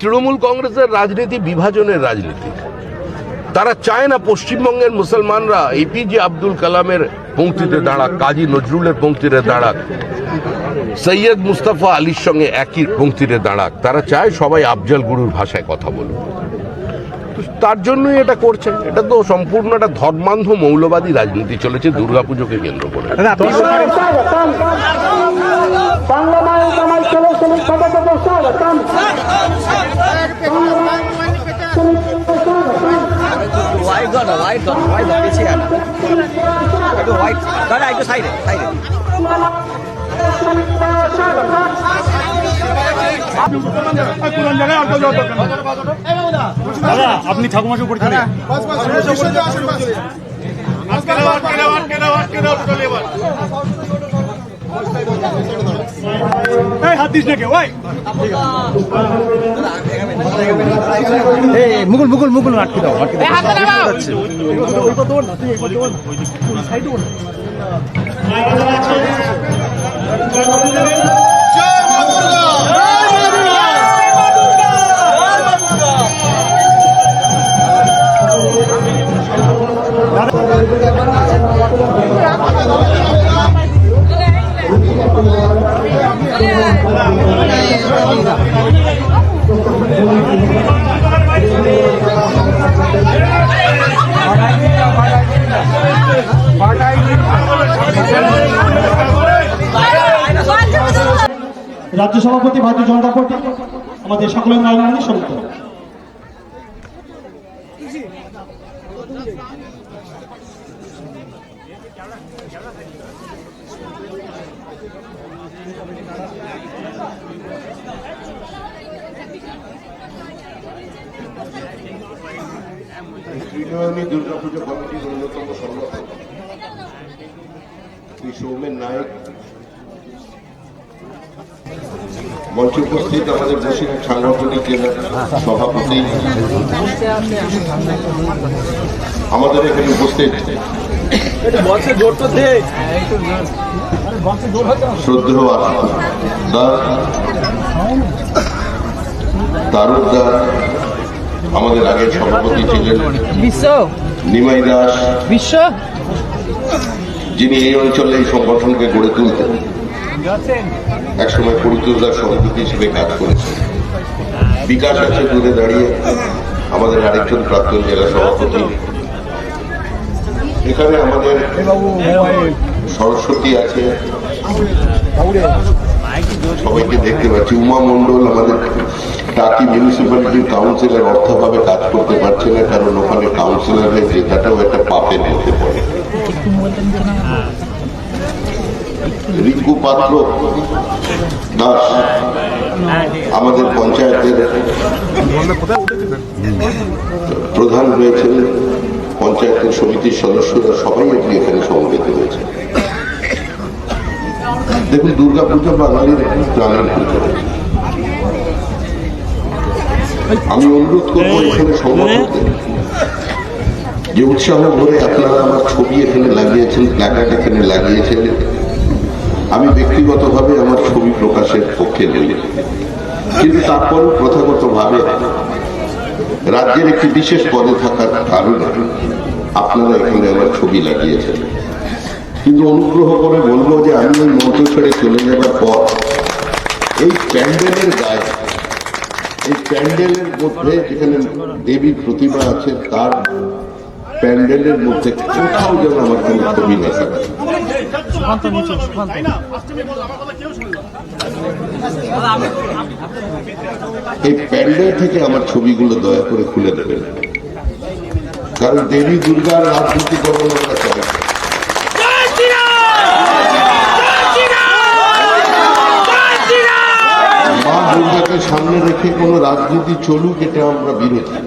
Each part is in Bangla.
তৃণমূল কংগ্রেসের রাজনীতি বিভাজনের রাজনীতি। তারা চায় না পশ্চিমবঙ্গের মুসলমানরা এপিজে আব্দুল কালামের পঙ্ক্তিতে দাঁড়াক, কাজী নজরুলের পঙ্ক্তিতে দাঁড়াক, সৈয়দ মুস্তাফা আলীর সঙ্গে একই পঙ্ক্তিতে দাঁড়াক। তারা চায় সবাই আফজল গুরুর ভাষায় কথা বলুক। তার জন্যই এটা করছেন এটা তো সম্পূর্ণ একটা ধর্মান্ধ মৌলবাদী রাজনীতি চলেছে দুর্গাপুজোকে কেন্দ্র করে। বাংলা মায়ের কামাই চলে শ্রমিক সদস্য স্বাগতম হোয়াইট দট হোয়াইট দট হোয়াইট দট পিছিয়ে আনা একটু হোয়াইট দাদা একটু সাইডে সাইডে দাদা আপনি ঠাকুমার উপর চলে এই হাত দিস না কেউ ওই মুকুল মুকুল মুকুল আটকে দাও আটকে দাও রাজ্য সভাপতি ভারতীয় জনতা পার্টি আমাদের সকলের নারায়ণ সমিত ত্রিনয়নী দুর্গাপুজো কমিটির অন্যতম সংগঠক শ্রী সৌমেন নায়ক মঞ্চে উপস্থিত আমাদের বসিরহাট সাংগঠনিক জেলার সভাপতি। আমাদের এখানে উপস্থিত শ্রদ্ধেয় দা তারুকদার আমাদের আগের সভাপতি ছিলেন বিশ্ব। নিমাই দাস। বিশ্ব। যিনি এই অঞ্চলে এই সংগঠনকে গড়ে তুলতেন। একসময় পরিচর্যার সভাপতি হিসেবে কাজ করেছেন। বিকাশ আছে দূরে দাঁড়িয়ে। আমাদের আরেকজন প্রাক্তন জেলা সভাপতি। এখানে আমাদের সরস্বতী আছে। সবাইকে দেখতে পাচ্ছি। উমা মন্ডল আমাদের টাকি মিউনিসিপ্যালিটির কাউন্সিলর অর্থভাবে কাজ করতে পারছে না, কারণ ওখানে কাউন্সিলরের জেতাটাও একটা পাপের মধ্যে পড়ে। রিঙ্কু পাত্র, দাস, আমাদের পঞ্চায়েতের প্রধান হয়েছেন, পঞ্চায়েতের সমিতির সদস্যরা সবাই আপনি এখানে সমবেত হয়েছে দেখুন, দুর্গাপুজো বাঙালির প্রাণের পুজো। আমি অনুরোধ করব এখানে সংগঠকদের যে উৎসাহ ভরে আপনারা আমার ছবি এখানে লাগিয়েছেন, প্ল্যাকার্ড এখানে লাগিয়েছেন আমি ব্যক্তিগতভাবে আমার ছবি প্রকাশের পক্ষে নেই। কিন্তু তারপরও প্রথাগতভাবে রাজ্যের একটি বিশেষ পদে থাকার কারণে আপনারা এখানে আমার ছবি লাগিয়েছেন। কিন্তু অনুগ্রহ করে বলব যে আমি ওই মঞ্চ ছেড়ে চলে যাবার পর এই প্যান্ডেলের গায়ে, এই প্যান্ডেলের মধ্যে যেখানে দেবী প্রতিমা আছে, তার প্যান্ডেলের মধ্যে কোথাও যেন আমার কোনো ছবি না থাকে এই প্যান্ডেল থেকে আমার ছবিগুলো দয়া করে খুলে দেবেন। কারণ দেবী দুর্গার রাজনীতি মা দুর্গাকে সামনে রেখে কোনো রাজনীতি চলুক, এটা আমরা বিরোধী।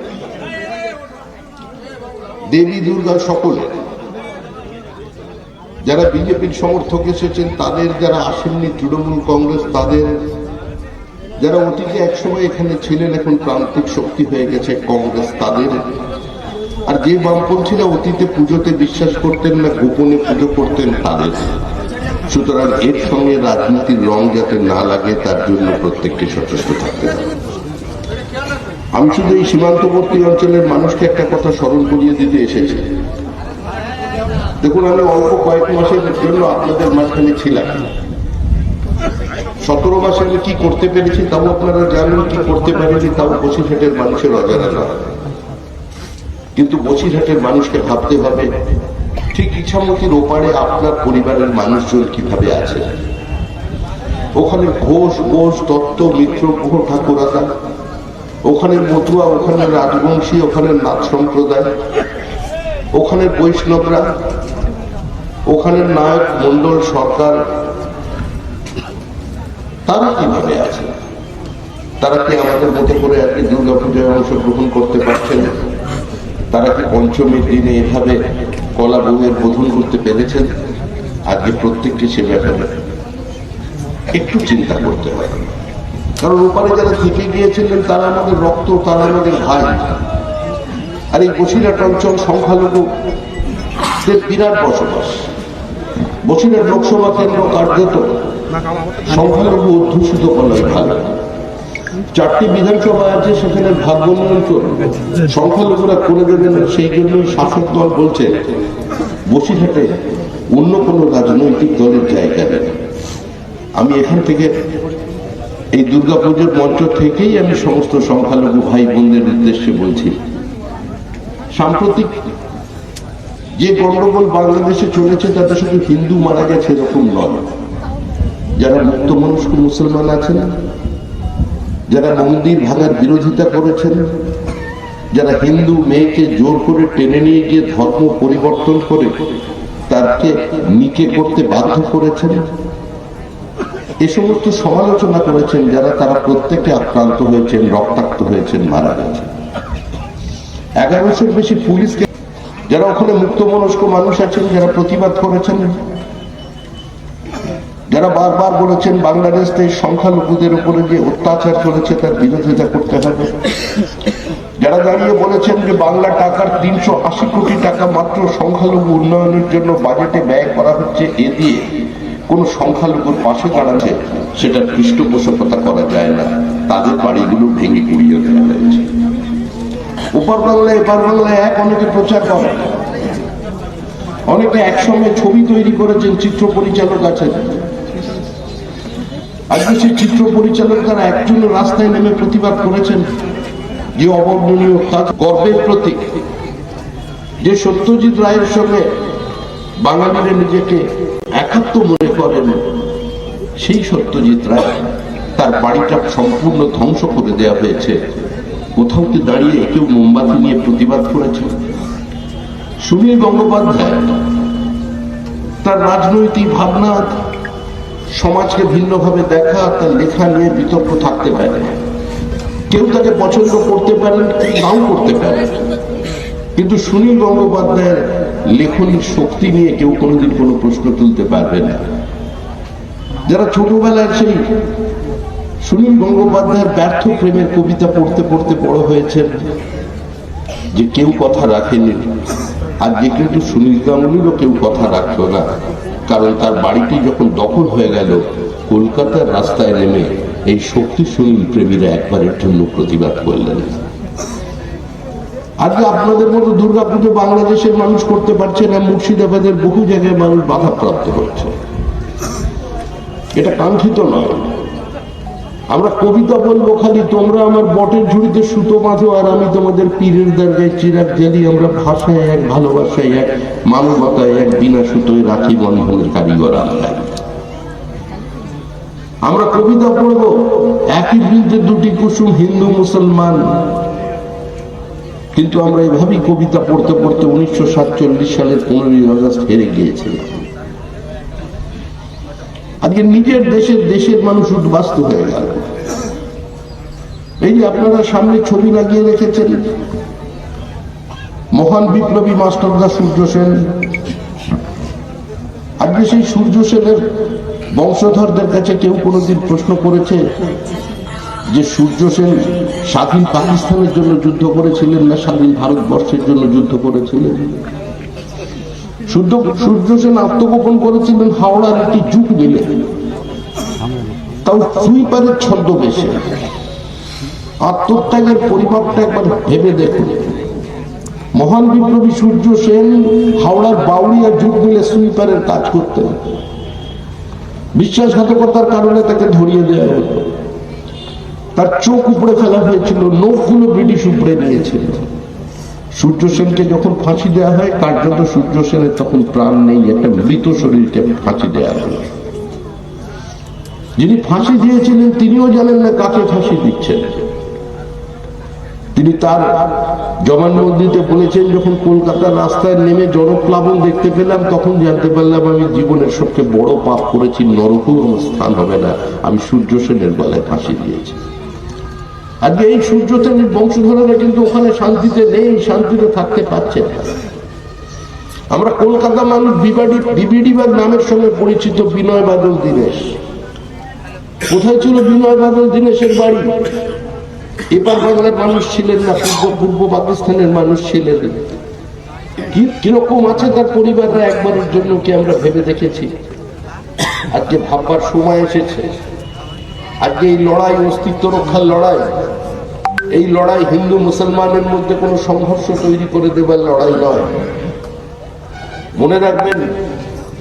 দেবী দুর্গা সকলে। যারা বিজেপির সমর্থক এসেছেন, তাদের যারা আসেননি, তৃণমূল কংগ্রেস, তাদের যারা অতীতে একসময় এখানে ছিলেন, এখন প্রান্তিক শক্তি হয়ে গেছে কংগ্রেস, তাদের। আর যে বামপন্থীরা অতীতে পুজোতে বিশ্বাস করতেন না, গোপনে পুজো করতেন, তাদের। সুতরাং এর সঙ্গে রাজনীতির রং যাতে না লাগে, তার জন্য প্রত্যেককে সচেষ্ট থাকতে হবে। আমি শুধু এই সীমান্তবর্তী অঞ্চলের মানুষকে একটা কথা স্মরণ করিয়ে দিতে এসেছি। দেখুন, আমি অল্প কয়েক মাসের জন্য আপনাদের মাঝখানে ছিলাম। সতেরো মাসে আমি কি করতে পেরেছি তাও আপনারা জানেন, কি করতে পারিনি তাও বসিরহাটের মানুষের অজানা নয়। কিন্তু বসিরহাটের মানুষকে ভাবতে হবে, ঠিক ইচ্ছামতির ওপারে আপনার পরিবারের মানুষজন কীভাবে আছে? ওখানে ঘোষ ঘোষ, দত্ত, মিত্র গুহ ঠাকুরাদা ওখানে মতুয়া, ওখানে রাজবংশী, ওখানে নাথ সম্প্রদায় ওখানের বৈষ্ণবরা ওখানের নায়ক মন্ডল সরকার, তারা কীভাবে আছে? তারা কি আমাদের মতো করে আজকে দুর্গাপূজায় অংশগ্রহণ করতে পারছেন? তারা কি পঞ্চমীর দিনে এভাবে কলা বউয়ের বোধন করতে পেরেছেন? আজকে প্রত্যেকটি সে ব্যাপারে একটু চিন্তা করতে হয় কারণ ওপারে যারা থেকে গিয়েছিলেন, তারা আমাদের রক্ত, তারা আমাদের ভাই। আর এই বসিরহাট অঞ্চল সংখ্যালঘু বিরাট বসবাস। বসিরহাট লোকসভা কেন্দ্র কার্যত সংখ্যালঘু অধ্যুষিত বলাই ভালো চারটি বিধানসভা আছে, সেখানে ভাগ্য নিয়ন্ত্রণ সংখ্যালঘুরা করে দেবেন, সেই জন্যই শাসক দল বলছে, বসিরহাটে অন্য কোনো রাজনৈতিক দলের জায়গা নেই। আমি এখান থেকে এই দুর্গাপুজোর মঞ্চ থেকেই আমি সমস্ত সংখ্যালঘু ভাই বোনদের উদ্দেশ্যে বলছি। সাম্প্রতিক যে গন্ডগোল বাংলাদেশে চলেছে, তাতে শুধু হিন্দু মারা গেছে এরকম নয়। যারা মুক্ত মনস্ক মুসলমান আছেন, যারা মন্দির ভাঙার বিরোধিতা করেছেন, যারা হিন্দু মেয়েকে জোর করে টেনে নিয়ে গিয়ে ধর্ম পরিবর্তন করে তাকে নিকে করতে বাধ্য করেছেন এ সমস্ত সমালোচনা করেছেন যারা তারা প্রত্যেকে আক্রান্ত হয়েছেন, রক্তাক্ত হয়েছেন, মারা গেছেন। এগারোশোর বেশি পুলিশকে যারা ওখানে মুক্ত মনস্ক মানুষ আছেন, যারা প্রতিবাদ করেছেন, যারা বারবার বলেছেন বাংলাদেশে সংখ্যালঘুদের উপরে যে অত্যাচার চলেছে, তার বিরোধিতা করতে হবে। যারা দাঁড়িয়ে বলেছেন যে বাংলা টাকার তিনশো আশি কোটি টাকা মাত্র সংখ্যালঘু উন্নয়নের জন্য বাজেটে ব্যয় করা হচ্ছে, এ দিয়ে কোন সংখ্যালঘুর পাশে দাঁড়াচ্ছে সেটা পৃষ্ঠপোষকতা করা যায় না। তাদের বাড়িগুলো ভেঙে গুড়িয়ে দেওয়া হয়েছে। ওপার বাংলায়, এপার বাংলায় এক, অনেকে প্রচার করে। অনেকে একসঙ্গে ছবি তৈরি করেছেন চিত্র পরিচালক আছেন। আজকে সেই চিত্র পরিচালক তারা একজন রাস্তায় নেমে প্রতিবাদ করেছেন যে অবর্ণনীয় কাজ গর্বের প্রতীক। যে সত্যজিৎ রায়ের সঙ্গে বাঙালিরা নিজেকে একাত্ম মনে করেন সেই সত্যজিৎ রায়। তার বাড়িটা সম্পূর্ণ ধ্বংস করে দেওয়া হয়েছে। কোথাও কি দাঁড়িয়ে কেউ মোমবাতি নিয়ে প্রতিবাদ করেছে? সুনীল গঙ্গোপাধ্যায়, তার রাজনৈতিক ভাবনা সমাজকে ভিন্নভাবে দেখা, তার লেখা নিয়ে বিতর্ক থাকতে পারে কেউ তাকে পছন্দ করতে পারেন নাও করতে পারেন। কিন্তু সুনীল গঙ্গোপাধ্যায়ের লেখনির শক্তি নিয়ে কেউ কোনোদিন কোনো প্রশ্ন তুলতে পারবে না। যারা ছোটবেলায় সেই সুনীল গঙ্গোপাধ্যায়ের ব্যর্থ প্রেমের কবিতা পড়তে পড়তে বড় হয়েছেন, যে কেউ কথা রাখেনি, আর যে কিন্তু সুনীল গাঙ্গুলিরও কেউ কথা রাখল না, কারণ তার বাড়িটি যখন দখল হয়ে গেল, কলকাতার রাস্তায় নেমে এই শক্তি সুনীল প্রেমীরা একবারের জন্য প্রতিবাদ করলেন। আজকে আপনাদের মতো দুর্গাপুজো বাংলাদেশের মানুষ করতে পারছে না, মুর্শিদাবাদের বহু জায়গায় মানুষ বাধাপ্রাপ্ত হচ্ছে। এটা কাঙ্ক্ষিত নয়। আমরা কবিতা বলব খালি, তোমরা আমার বটের ঝুড়িতে সুতো বাঁধো আর আমি তোমাদের পীরের দরজায় চিরাগ জ্বালি আমরা ভাষায় এক, ভালোবাসায় এক, মানবতায় এক, বিনা সুতোয় রাখি বন্ধনের কারিগর আল্লাহ আমরা কবিতা পড়ব। একই বৃদ্ধে দুটি কুসুম হিন্দু মুসলমান। কিন্তু আমরা এভাবেই কবিতা পড়তে পড়তে উনিশশো সাতচল্লিশ সালের পনেরোই আগস্ট হেরে গিয়েছিলাম। আজকে নিজের দেশের দেশের মানুষ উদ্বাস্ত হয়ে গেল। এই যে আপনারা সামনে ছবি লাগিয়ে রেখেছেন, মহান বিপ্লবী মাস্টারদা সূর্য সেন, আজকে সেই সূর্য সেনের বংশধরদের কাছে কেউ কোনোদিন প্রশ্ন করেছে যে সূর্য সেন স্বাধীন পাকিস্তানের জন্য যুদ্ধ করেছিলেন না, স্বাধীন ভারতবর্ষের জন্য যুদ্ধ করেছিলেন? সূর্য সেন আত্মগোপন করেছিলেন হাওড়ার একটি জুট মিলে। তাও সুইপারের ছদ্মবেশে। আত্মত্যাগের পরিমাপটা একবার ভেবে দেখুন। মহান বিপ্লবী সূর্য সেন হাওড়ার বাউরিয়া যুগ মিলে সুইপারের কাজ করতেন। বিশ্বাসঘাতকতার কারণে তাকে ধরিয়ে দেওয়া হলো তার চোখ উপড়ে ফেলা হয়েছিল নখগুলো ব্রিটিশ উপড়ে নিয়েছিল। সূর্য সেনকে যখন ফাঁসি দেওয়া হয়, কার্যত সূর্য সেনের তখন প্রাণ নেই, একটা মৃত শরীরকে ফাঁসি দেওয়া হলো যিনি ফাঁসি দিয়েছিলেন, তিনিও জানেন না কাকে ফাঁসি দিচ্ছেন। তিনি তার জবানবন্দিতে বলেছেন, যখন কলকাতার রাস্তায় নেমে জনপ্লাবন দেখতে পেলাম, তখন জানতে পারলাম আমি জীবনের সবচেয়ে বড় পাপ করেছি নরকেও স্থান হবে না। আমি সূর্য সেনের গলায় ফাঁসি দিয়েছি। আজকে এই সূর্য সেনের বংশধরেরা কিন্তু ওখানে শান্তিতে নেই, শান্তিতে থাকতে পারছে আমরা কলকাতা মানুষ বিবাডি বিবিডিবাগ নামের সঙ্গে পরিচিত বিনয় বাদল দীনেশ। কোথায় ছিল বিনয় বাদল দীনেশের বাড়ি? এপার বাংলার মানুষ ছিলেন না, পূর্ব পূর্ব পাকিস্তানের মানুষ ছিলেন কীরকম আছে তার পরিবাররা একবারের জন্য কি আমরা ভেবে দেখেছি? আজকে ভাববার সময় এসেছে। আজকে এই লড়াই, অস্তিত্ব রক্ষার লড়াই, এই লড়াই হিন্দু মুসলমানের মধ্যে কোনো সংঘর্ষ তৈরি করে দেবার লড়াই নয়। মনে রাখবেন,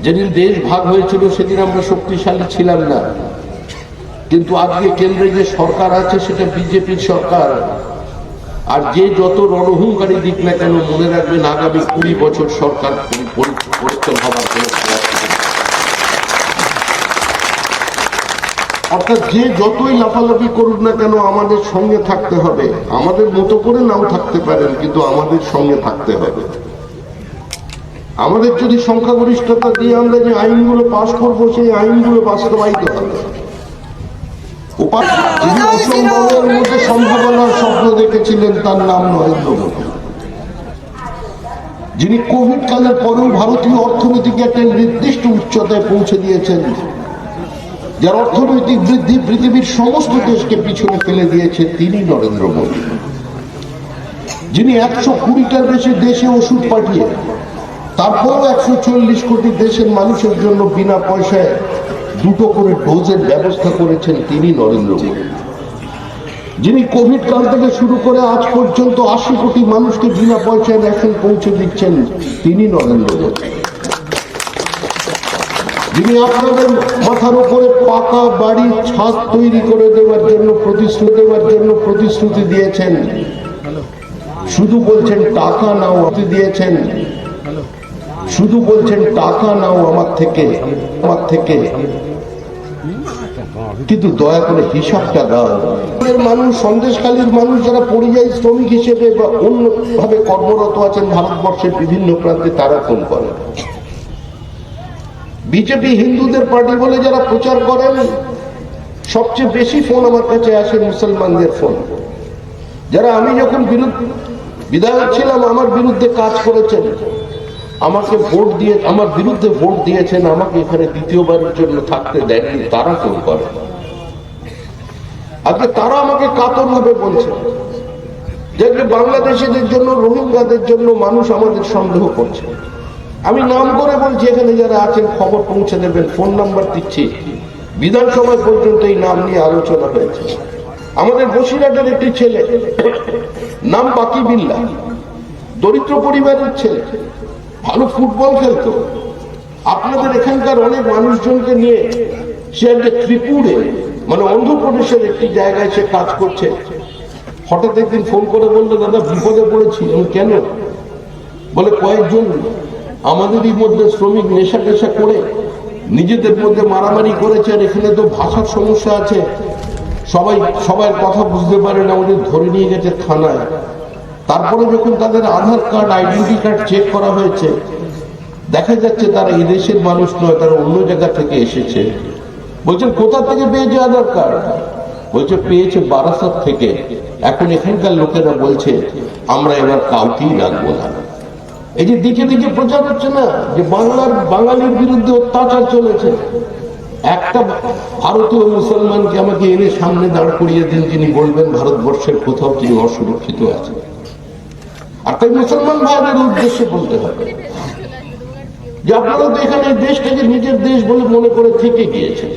যেদিন দেশ ভাগ হয়েছিল সেদিন আমরা শক্তিশালী ছিলাম না। কিন্তু আজকে কেন্দ্রে যে সরকার আছে সেটা বিজেপির সরকার। আর যে যত রণহুঙ্কারী দিক না কেন, মনে রাখবেন আগামী কুড়ি বছর সরকার পরি- পরি- পরিচয় হবার কোনো প্রয়াস নেই। অর্থাৎ যে যতই লাফালাফি করুক না কেন আমাদের সঙ্গে থাকতে হবে। আমাদের মতো করে নাও থাকতে পারেন, কিন্তু আমাদের সঙ্গে থাকতে হবে। আমাদের যদি সংখ্যাগরিষ্ঠতা দিয়ে আমরা যে আইনগুলো পাশ করব, সেই আইনগুলো বাস্তবায়িত হবে। মধ্যে সম্ভাবনার স্বপ্ন দেখেছিলেন, তার নাম নরেন্দ্র মোদী। যিনি কোভিড কালের পরেও ভারতীয় অর্থনীতিকে একটা নির্দিষ্ট উচ্চতায় পৌঁছে দিয়েছেন যার অর্থনৈতিক বৃদ্ধি পৃথিবীর সমস্ত দেশকে পিছনে ফেলে দিয়েছে তিনি নরেন্দ্র মোদী। যিনি একশো কুড়িটার বেশি দেশে ওষুধ পাঠিয়ে, তারপরেও একশো চল্লিশ কোটি দেশের মানুষের জন্য বিনা পয়সায় দুটো করে ডোজের ব্যবস্থা করেছেন তিনি নরেন্দ্র মোদী। যিনি কোভিড কাল থেকে শুরু করে আজ পর্যন্ত আশি কোটি মানুষকে বিনা পয়সায় রেশন পৌঁছে দিচ্ছেন তিনি নরেন্দ্র মোদী। যিনি আপনাদের মাথার উপরে পাকা বাড়ি ছাদ তৈরি করে দেওয়ার জন্য প্রতিশ্রুতি দেওয়ার জন্য প্রতিশ্রুতি দিয়েছেন। শুধু বলছেন টাকা নাও দিয়েছেন। শুধু বলছেন টাকা নাও আমার থেকে আমার থেকে। কিন্তু দয়া করে হিসাবটা দাও। মানুষ সন্দেশকালীর মানুষ যারা পরিযায়ী শ্রমিক হিসেবে বা অন্যভাবে কর্মরত আছেন ভারতবর্ষের বিভিন্ন প্রান্তে তারা ফোন করেন। বিজেপি হিন্দুদের পার্টি বলে যারা প্রচার করেন, সবচেয়ে বেশি ফোন আমার কাছে আসে মুসলমানদের ফোন। যারা আমি যখন বিরুদ্ধ, বিধায়ক ছিলাম, আমার বিরুদ্ধে কাজ করেছেন, আমাকে ভোট দিয়ে, আমার বিরুদ্ধে ভোট দিয়েছেন, আমাকে এখানে দ্বিতীয়বারের জন্য থাকতে দেননি, তারা ফোন করে আজকে তারা আমাকে কাতর ভাবে বলছে যে বাংলাদেশিদের জন্য, রোহিঙ্গাদের জন্য মানুষ আমাদের সন্দেহ করছে। আমি নাম করে বলছি, এখানে যারা আছেন, খবর পৌঁছে দেবেন, ফোন নাম্বার দিচ্ছি। বিধানসভায় পর্যন্ত এই নাম নিয়ে আলোচনা হয়েছে। আমাদের বসিরহাটের একটি ছেলে, নাম বাকি বিল্লা, দরিদ্র পরিবারের ছেলে, ভালো ফুটবল খেলতো। আপনাদের এখানকার অনেক মানুষজনকে নিয়ে সে একটা ত্রিপুরে মানে অন্ধ্রপ্রদেশের একটি জায়গায় সে কাজ করছে। হঠাৎ একদিন ফোন করে বলল, দাদা, বিপদে পড়েছি, আমি কেন? বলে, কয়েকজন আমাদেরই মধ্যে শ্রমিক নেশা টেশা করে, নিজেদের মধ্যে মারামারি করেছে আর এখানে তো ভাষার সমস্যা আছে। সবাই সবাই কথা বুঝতে পারে না ওদের ধরে নিয়ে গেছে থানায়। তারপরে যখন তাদের Aadhaar card, identity card check করা হয়েছে, দেখা যাচ্ছে তারা এই দেশের মানুষ নয়, তারা অন্য জায়গা থেকে এসেছে। বলছেন কোথা থেকে পেয়েছে আধার কার্ড? বলছে, পেয়েছে বারাসাত থেকে। এখন এখানকার লোকেরা বলছে, আমরা এবার কাউকেই রাখব না। এই যে দিকে দিকে প্রচার হচ্ছে না, যে বাংলার বাঙালির বিরুদ্ধে অত্যাচার চলেছে। একটা ভারতীয় মুসলমানকে আমাকে এনে সামনে দাঁড় করিয়ে দিন যিনি বলবেন, ভারতবর্ষের কোথাও তিনি অসুরক্ষিত আছেন আর তাই মুসলমান ভাইদের উদ্দেশ্যে বলতে হবে যে আপনারা তো এখানে দেশটাকে নিজের দেশ বলে মনে করে থেকে গিয়েছেন।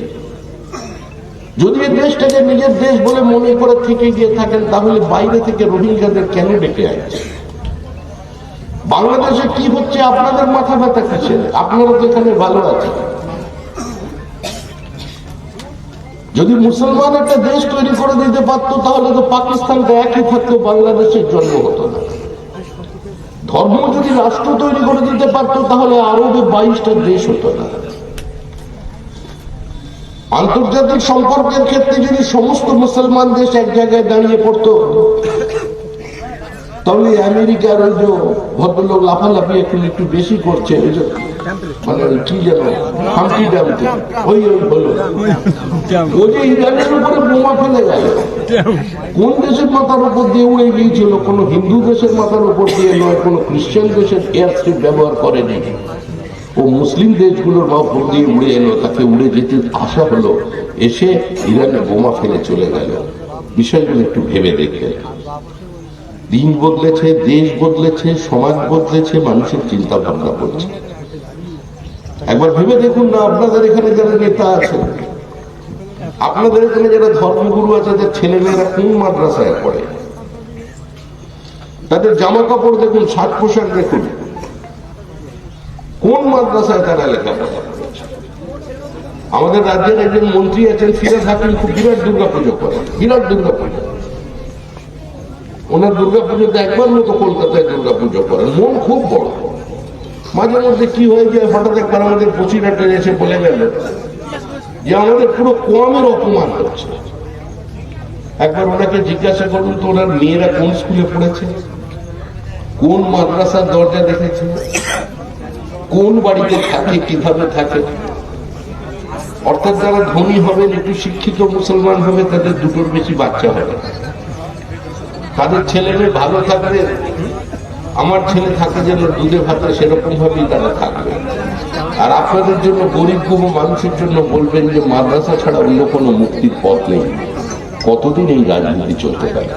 যদি এই দেশটাকে নিজের দেশ বলে মনে করে থেকে গিয়ে থাকেন, তাহলে বাইরে থেকে রোহিঙ্গাদের কেন ডেকে আনছে বাংলাদেশে কি হচ্ছে আপনাদের মাথা ব্যথা কিসের? আপনারা তো এখানে ভালো আছেন। যদি মুসলমান একটা দেশ তৈরি করে দিতে পারতো, তাহলে তো পাকিস্তানটা একই থাকতো, বাংলাদেশের জন্ম হতো না। ধর্ম যদি রাষ্ট্র তৈরি করে দিতে পারতো, তাহলে আরবে বাইশটা দেশ হতো না। আন্তর্জাতিক সম্পর্কের ক্ষেত্রে যদি সমস্ত মুসলমান দেশ এক জায়গায় দাঁড়িয়ে পড়তো তাহলে আমেরিকার ওই যে ভদ্রলোক লাফালাফি এখন একটু বেশি করছে মানে কোন দেশের মাথার উপর দিয়ে উড়ে গিয়েছিল? হিন্দু দেশের মাথার উপর দিয়ে নয় খ্রিস্টান দেশের এয়ারস্ট্রিপ ব্যবহার করেনি। ও মুসলিম দেশগুলোর উপর দিয়ে উড়ে এলো, তাকে উড়ে যেতে আশা হলো, এসে ইরানে বোমা ফেলে চলে গেল। বিষয়গুলো একটু ভেবে দেখবেন। দিন বদলেছে, দেশ বদলেছে, সমাজ বদলেছে, মানুষের চিন্তা ভাবনা করছে। একবার ভেবে দেখুন না, আপনাদের এখানে যারা নেতা আছে, আপনাদের এখানে যারা ধর্মগুরু আছে, তাদের ছেলেমেয়েরা কোন মাদ্রাসায় পড়ে? তাদের জামা কাপড় দেখুন সাজ পোশাক দেখুন। কোন মাদ্রাসায় তারা লেখাপড়া আমাদের রাজ্যের একজন মন্ত্রী আছেন ফিরাজ হাকিম, খুব বিরাট দুর্গা পুজো করেন, বিরাট দুর্গা পুজো ওনার দুর্গা পুজোতে একবার মতো কলকাতায় দুর্গা পুজো করেন। মন খুব বড়। মাঝে মধ্যে কি হয়ে যায় হঠাৎ একবার আমাদের পচিরাটে এসে বলে গেল যে আমাদের পুরো কমের অপমান হচ্ছে। একবার ওনাকে জিজ্ঞাসা করুন তো ওনার মেয়েরা কোন স্কুলে পড়েছে? কোন মাদ্রাসার দরজা দেখেছে? কোন বাড়িতে থাকে, কীভাবে থাকে? অর্থাৎ যারা ধনী হবেন, একটু শিক্ষিত মুসলমান হবে, তাদের দুটোর বেশি বাচ্চা হবে তাদের ছেলে মেয়ে ভালো থাকবে, আমার ছেলে থাকে যেন দুধে ভাতে সেরকম ভাবেই তারা থাকবে। আর আপনাদের জন্য গরিব গুম মানুষের জন্য বলবেন যে, মাদ্রাসা ছাড়া অন্য কোনো মুক্তির পথ নেই। কতদিন এই রাজনীতি চলতে পারে?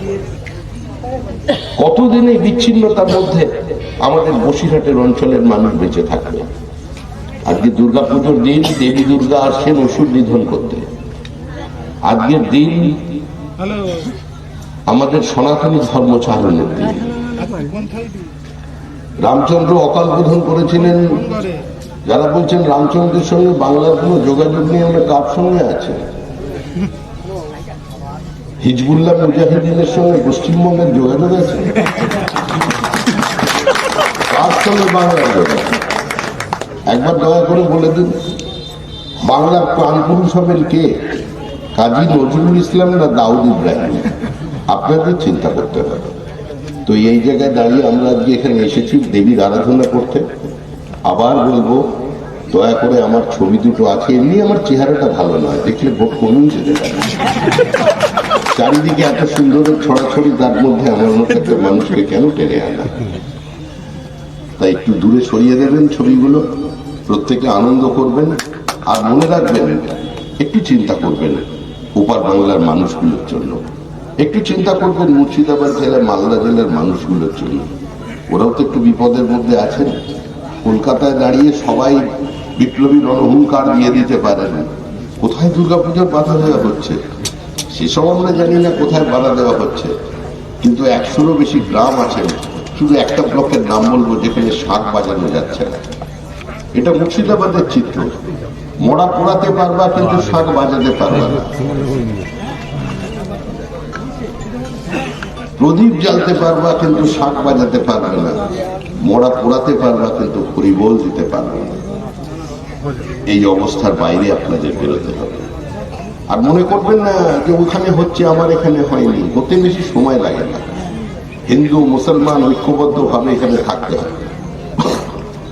কতদিন এই বিচ্ছিন্নতার মধ্যে আমাদের বসিরহাটের অঞ্চলের মানুষ বেঁচে থাকবে? আজকে দুর্গা পুজোর দিন, দেবী দুর্গা আসছেন ওষুধ নিধন করতে। আজকের দিন আমাদের সনাতনী ধর্ম চালনের দিন রামচন্দ্র অকাল বোধন করেছিলেন। যারা বলছেন রামচন্দ্রের সঙ্গে বাংলার কোনো যোগাযোগ নিয়ে আমরা কার সঙ্গে আছে? হিজবুল্লাহ মুজাহিদিনের সঙ্গে পশ্চিমবঙ্গের যোগাযোগ আছে? কার সঙ্গে বাংলার যোগাযোগ? একবার দয়া করে বলে দিন। বাংলার প্রাণপুরুষ হবেন কে? কাজী নজরুল ইসলাম না দাউদ ইব্রাহিম? আপনাদের চিন্তা করতে হবে। তো এই জায়গায় দাঁড়িয়ে আমরা আজকে এখানে এসেছি দেবীর আরাধনা করতে। আবার বলব, দয়া করে আমার ছবি দুটো আছে, এমনি আমার চেহারাটা ভালো নয়, দেখলে ভোট কমেও যেতে পারে। চারিদিকে এত সুন্দর ছড়াছড়ি, তার মধ্যে আমার মতো একটা মানুষকে কেন টেনে আনা? তাই একটু দূরে সরিয়ে দেবেন ছবিগুলো, প্রত্যেকে আনন্দ করবেন, আর মনে রাখবেন, একটু চিন্তা করবেন, ওপার বাংলার মানুষগুলোর জন্য। একটু চিন্তা করবেন, মুর্শিদাবাদ জেলার মালদা জেলার মানুষগুলোর জন্য। ওরাও তো একটু বিপদের মধ্যে আছেন। কলকাতায় দাঁড়িয়ে সবাই বিপ্লবী রণহুঙ্কার দিয়ে দিতে পারেন কোথায় দুর্গাপূজার বাধা দেওয়া হচ্ছে? সেসব আমরা জানি না কোথায় বাধা দেওয়া হচ্ছে। কিন্তু একশোরও বেশি গ্রাম আছে শুধু একটা ব্লকের নাম বলব, যেখানে শাক বাজানো যাচ্ছে না। এটা মুর্শিদাবাদের চিত্র। মরা পোড়াতে পারবা, কিন্তু শাক বাজাতে পারবা না। প্রদীপ জ্বালতে পারবা, কিন্তু শাক বাজাতে পারবে না। মরা পোড়াতে পারবা, কিন্তু হরিবোল দিতে পারবে না। এই অবস্থার বাইরে আপনাদের বেরোতে হবে। আর মনে করবেন না যে ওখানে হচ্ছে আমার এখানে হয়নি। হতে বেশি সময় লাগে না। হিন্দু, মুসলমান ঐক্যবদ্ধ ভাবে এখানে থাকতে হবে।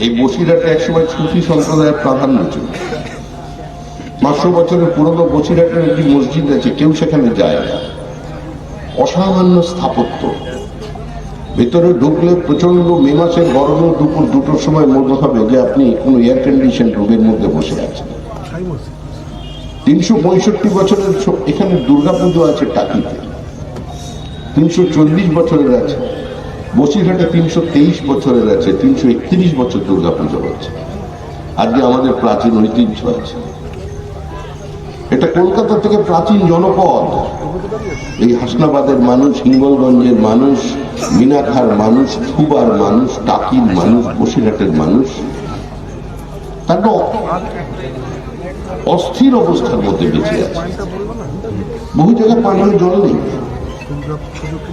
এই বসিরহাটে একসময় সুফি সম্প্রদায়ের প্রাধান্য ছিল। পাঁচশো বছরের পুরনো বসিরহাটের একটি মসজিদ আছে, কেউ সেখানে যায় না। অসামান্য স্থাপত্য। ভেতরে ঢুকলে প্রচণ্ড মে মাসের গরমে দুপুর দুটোর সময় মনে হবে যে আপনি কোনো এয়ার কন্ডিশন রুমের মধ্যে বসে আছেন। তিনশো পঁয়ষট্টি বছরের এখানে দুর্গাপুজো আছে টাকিতে। তিনশো চল্লিশ বছরের আছে। বসিরহাটে তিনশো তেইশ বছরের আছে। তিনশো একত্রিশ বছর দুর্গাপুজো হচ্ছে। আজকে আমাদের প্রাচীন ঐতিহ্য আছে। এটা কলকাতা থেকে প্রাচীন জনপদ। এই হাসনাবাদের মানুষ, হিঙ্গলগঞ্জের মানুষ, মিনাখার মানুষ, থুবার মানুষ, টাকির মানুষ, বসিরহাটের মানুষ, তারা অস্থির অবস্থার মধ্যে বেঁচে আছে। বহু জায়গায় পানীয় জল নেই।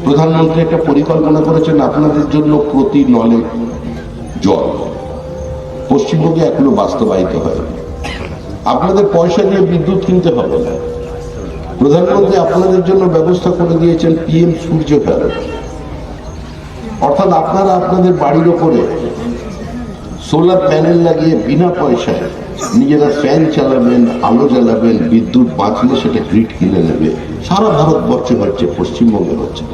প্রধানমন্ত্রী একটা পরিকল্পনা করেছেন আপনাদের জন্য প্রতি নলে জল। পশ্চিমবঙ্গে এখনও বাস্তবায়িত হয় আপনাদের পয়সা দিয়ে বিদ্যুৎ কিনতে হবে না। প্রধানমন্ত্রী আপনাদের জন্য ব্যবস্থা করে দিয়েছেন পিএম সূর্য অর্থাৎ আপনারা আপনাদের বাড়ির ওপরে সোলার প্যানেল লাগিয়ে বিনা পয়সায় নিজেরা ফ্যান চালাবেন, আলো জ্বালাবেন, বিদ্যুৎ বাঁচলে সেটা গ্রিড কিনে নেবে। সারা ভারতবর্ষে হচ্ছে, পশ্চিমবঙ্গে হচ্ছে।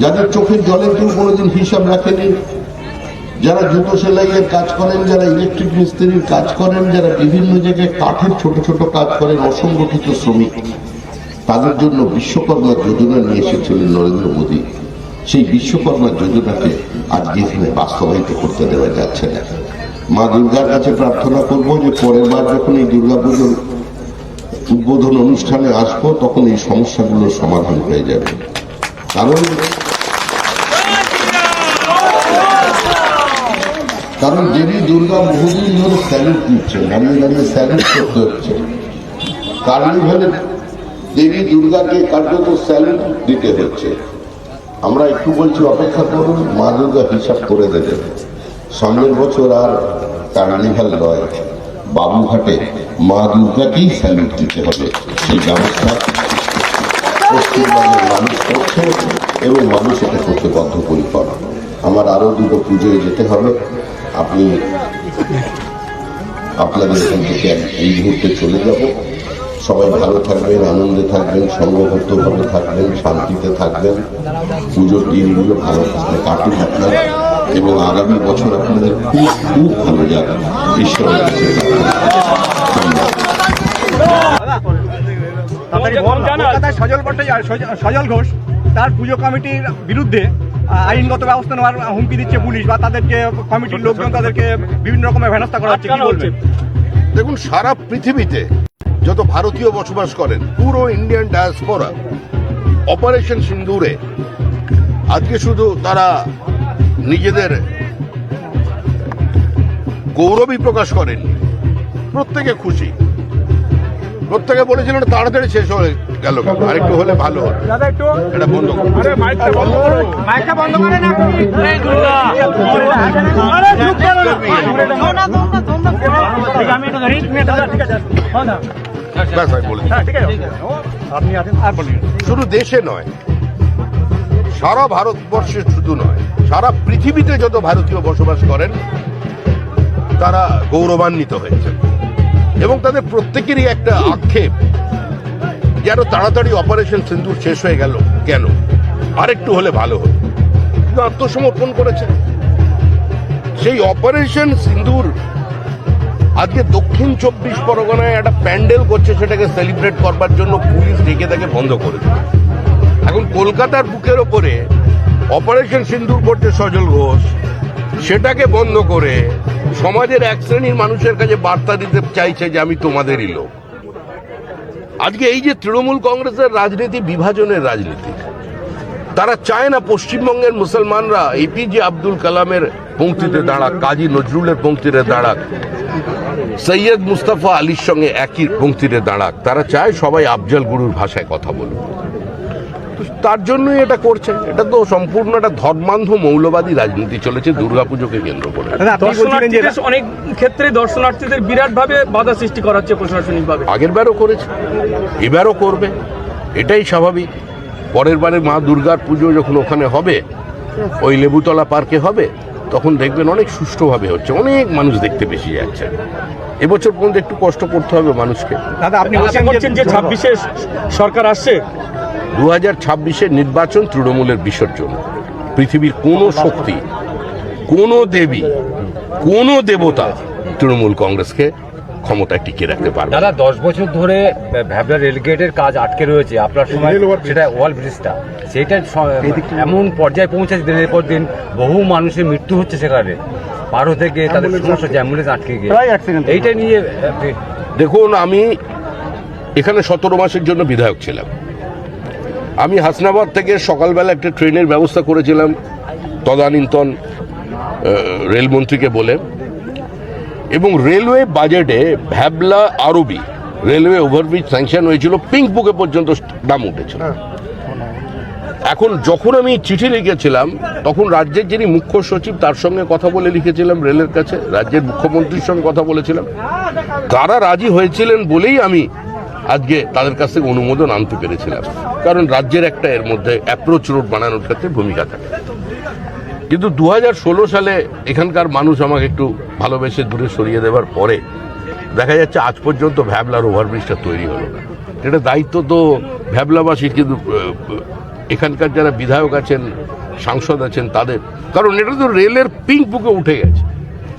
যাদের চোখের জলের কেউ কোনোদিন হিসাব রাখেনি যারা জুতো সেলাইয়ের কাজ করেন, যারা ইলেকট্রিক মিস্ত্রির কাজ করেন, যারা বিভিন্ন জায়গায় কাঠের ছোট ছোট কাজ করেন, অসংগঠিত শ্রমিক, তাদের জন্য বিশ্বকর্মা যোজনা নিয়ে এসেছিলেন নরেন্দ্র মোদী। সেই বিশ্বকর্মা যোজনাকে আজকে এখানে বাস্তবায়িত করতে দেওয়া যাচ্ছে না। মা দুর্গার কাছে প্রার্থনা করব যে পরের বার যখন এই দুর্গাপুজোর উদ্বোধন অনুষ্ঠানে আসব, তখন এই সমস্যাগুলোর সমাধান হয়ে যাবে। কারণ কারণ দেবী দুর্গা বহুদিন ধরে স্যালুট দিচ্ছে দাঁড়িয়ে দাঁড়িয়ে স্যালুট করতে হচ্ছে। কার্নিভালে দেবী দুর্গাকে কার্যত স্যালুট দিতে হচ্ছে। আমরা একটু বলছি, অপেক্ষা করুন, মা দুর্গা হিসাব করে দেবেন। সামনের বছর আর কার্নিভাল নয়, বাবুঘাটে মা দুর্গাকেই স্যালুট দিতে হবে। সেই ব্যবস্থা পশ্চিমবঙ্গের মানুষ করছে এবং মানুষ এটা করতে বদ্ধপরিকর আমার আরও দুটো পুজোয় যেতে হবে। আপনি আপনাদের এখান থেকে এই মুহূর্তে চলে যাব। সবাই ভালো থাকবেন আনন্দে থাকবেন সংঘবদ্ধভাবে থাকবেন শান্তিতে থাকবেন। পুজোর দিনগুলো ভালো থাকবে কাটুন আপনার। এবং আগামী বছর আপনাদের খুব খুব ভালো যাবে। ঈশ্বরের কাছে সজল সজ- সজল ঘোষ তার পুজো কমিটির বিরুদ্ধে আইনগত ব্যবস্থা নেওয়ার হুমকি দিচ্ছে পুলিশ বা তাদেরকে কমিটির লোকজন তাদেরকে বিভিন্ন রকমের হেনস্থা করা হচ্ছে কি বলবেন? দেখুন সারা পৃথিবীতে যত ভারতীয় বসবাস করেন পুরো ইন্ডিয়ান ডায়াসপোরা অপারেশন সিন্দুরে আজকে শুধু তারা নিজেদের গৌরবই প্রকাশ করেন প্রত্যেকে খুশি। প্রত্যেকে বলেছিলেন তাড়াতাড়ি শেষ হয়ে গেল? আরেকটু হলে ভালো হতো। এটা বন্ধ। মাইকটা করো। না শুধু দেশে নয় সারা ভারতবর্ষে শুধু নয় সারা পৃথিবীতে যত ভারতীয় বসবাস করেন তারা গৌরবান্বিত হয়েছে এবং তাদের প্রত্যেকেরই একটা আক্ষেপ যেন তাড়াতাড়ি অপারেশন সিন্দুর শেষ হয়ে গেল কেন? আরেকটু হলে ভালো হতো। কিন্তু আত্মসমর্পণ করেছে সেই অপারেশন সিন্দুর আজকে দক্ষিণ চব্বিশ পরগনায় একটা প্যান্ডেল করছে, সেটাকে সেলিব্রেট করবার জন্য পুলিশ ডেকে তাকে বন্ধ করে দিল। এখন কলকাতার বুকের ওপরে অপারেশন সিন্দুর করছে সজল ঘোষ, সেটাকে বন্ধ করে সমাজের এক শ্রেণির মানুষের কাছে বার্তা দিতে চাইছে যে আমি তোমাদেরই লোক। আজকে এই যে তৃণমূল কংগ্রেসের রাজনীতি বিভাজনের রাজনীতি, তারা চায় না পশ্চিমবঙ্গের মুসলমানরা এপিজে আব্দুল কালামের পঙ্ক্তিতে দাঁড়াক, কাজী নজরুলের পঙ্ক্তিতে দাঁড়াক, সৈয়দ মুস্তাফা আলীর সঙ্গে একই পঙ্ক্তিতে দাঁড়াক। তারা চায় সবাই আফজল গুরুর ভাষায় কথা বলুক। তো তার জন্যই এটা করছেন এটা তো সম্পূর্ণ একটা ধর্মান্ধ মৌলবাদী রাজনীতি চলেছে দুর্গাপুজোকে কেন্দ্র করে। দাদা আপনি বলছিলেন যে দর্শনার্থীদের অনেক ক্ষেত্রে দর্শনার্থীদের বিরাট ভাবে বাধা সৃষ্টি করা হচ্ছে প্রশাসনিক ভাবে আগের বারও করেছে এবারও করবে এটাই স্বাভাবিক। পরের বারে মা দুর্গার পুজো যখন ওখানে হবে ওই লেবুতলা পার্কে হবে তখন দেখবেন অনেক সুষ্ঠুভাবে হচ্ছে অনেক মানুষ দেখতে বেশি যাচ্ছে। এবছর পর্যন্ত একটু কষ্ট করতে হবে মানুষকে। দাদা আপনি আশা করছেন যে ছাব্বিশে সরকার আসছে? দু হাজার ছাব্বিশের নির্বাচন তৃণমূলের বিসর্জন। পৃথিবীর কোনো শক্তি কোনো দেবী কোনো দেবতা তৃণমূল কংগ্রেসকে ক্ষমতায় টিকিয়ে রাখতে পারবে। দাদা দশ বছর ধরে ভ্যাবলা রেলগেটের কাজ আটকে রয়েছে। আপনার সময় সেটা ওয়াল ব্রিজটা। সেইটা এমন পর্যায়ে পৌঁছেছে দিনের পর দিন বহু মানুষের মৃত্যু হচ্ছে সেখানে। পার হতে গিয়ে তাদের সমস্যা হচ্ছে অ্যাম্বুলেন্স আটকে গিয়ে এইটা নিয়ে দেখুন আমি এখানে সতেরো মাসের জন্য বিধায়ক ছিলাম। আমি হাসনাবাদ থেকে সকালবেলা একটা ট্রেনের ব্যবস্থা করেছিলাম তদানীন্তন রেলমন্ত্রীকে বলে। এবং রেলওয়ে বাজেটে ভ্যাবলা আরবি রেলওয়ে ওভারব্রিজ স্যাংশন হয়েছিল পিঙ্ক বুকে পর্যন্ত দাম উঠেছিল। এখন যখন আমি চিঠি লিখেছিলাম তখন রাজ্যের যিনি মুখ্য সচিব তার সঙ্গে কথা বলে লিখেছিলাম রেলের কাছে রাজ্যের মুখ্যমন্ত্রীর সঙ্গে কথা বলেছিলাম। তারা রাজি হয়েছিলেন বলেই আমি আজকে তাদের কাছ থেকে অনুমোদন আনতে পেরেছিলাম। কারণ রাজ্যের একটা এর মধ্যে অ্যাপ্রোচ রোড বানানোর ক্ষেত্রে ভূমিকা থাকে। কিন্তু দু হাজার ষোলো সালে এখানকার মানুষ আমাকে একটু ভালোবেসে দূরে সরিয়ে দেওয়ার পরে দেখা যাচ্ছে আজ পর্যন্ত ভ্যাবলার ওভারব্রিজটা তৈরি হলো না। এটা দায়িত্ব তো ভ্যাবলাবাসীর, কিন্তু এখানকার যারা বিধায়ক আছেন, সাংসদ আছেন, তাদের। কারণ এটা তো রেলের পিঙ্ক বুকে উঠে গেছে।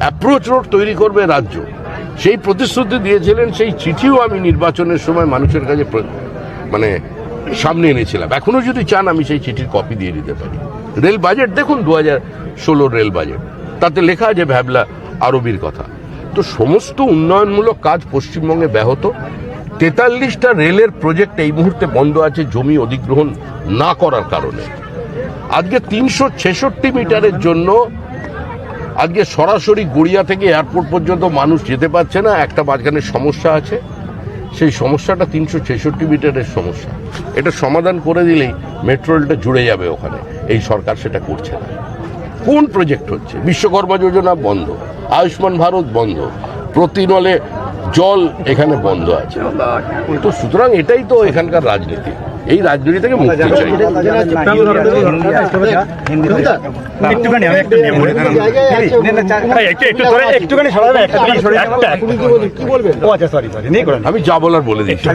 অ্যাপ্রোচ রোড তৈরি করবে রাজ্য। সেই প্রতিশ্রুতি দিয়েছিলেন, সেই চিঠিও আমি নির্বাচনের সময় মানুষের কাছে মানে সামনে এনেছিলাম। এখনও যদি চান আমি সেই চিঠির কপি দিয়ে দিতে পারি। রেল বাজেট, দেখুন দু হাজার ষোলোর রেল বাজেট, তাতে লেখা আছে ভ্যাবলা আরবির কথা। তো সমস্ত উন্নয়নমূলক কাজ পশ্চিমবঙ্গে ব্যাহত। তেতাল্লিশটা রেলের প্রজেক্ট এই মুহূর্তে বন্ধ আছে জমি অধিগ্রহণ না করার কারণে। আজকে তিনশো ছেষট্টি মিটারের জন্য আজকে সরাসরি গড়িয়া থেকে এয়ারপোর্ট পর্যন্ত মানুষ যেতে পারছে না। একটা মাঝখানে সমস্যা আছে। সেই সমস্যাটা তিনশো ছেষট্টি মিটারের সমস্যা। এটা সমাধান করে দিলেই মেট্রো রেলটা জুড়ে যাবে ওখানে। এই সরকার সেটা করছে না। কোন প্রজেক্ট হচ্ছে? বিশ্বকর্মা যোজনা বন্ধ। আয়ুষ্মান ভারত বন্ধ। প্রতিনলে জল এখানে বন্ধ আছে। তো সুতরাং এটাই তো এখানকার রাজনীতি। এই রাজনীতি থেকে মুক্তি চাই। একটুখানি সরাবে একটা ও আচ্ছা সরি সরি নেই করেন আমি যা বলার বলে দিচ্ছি।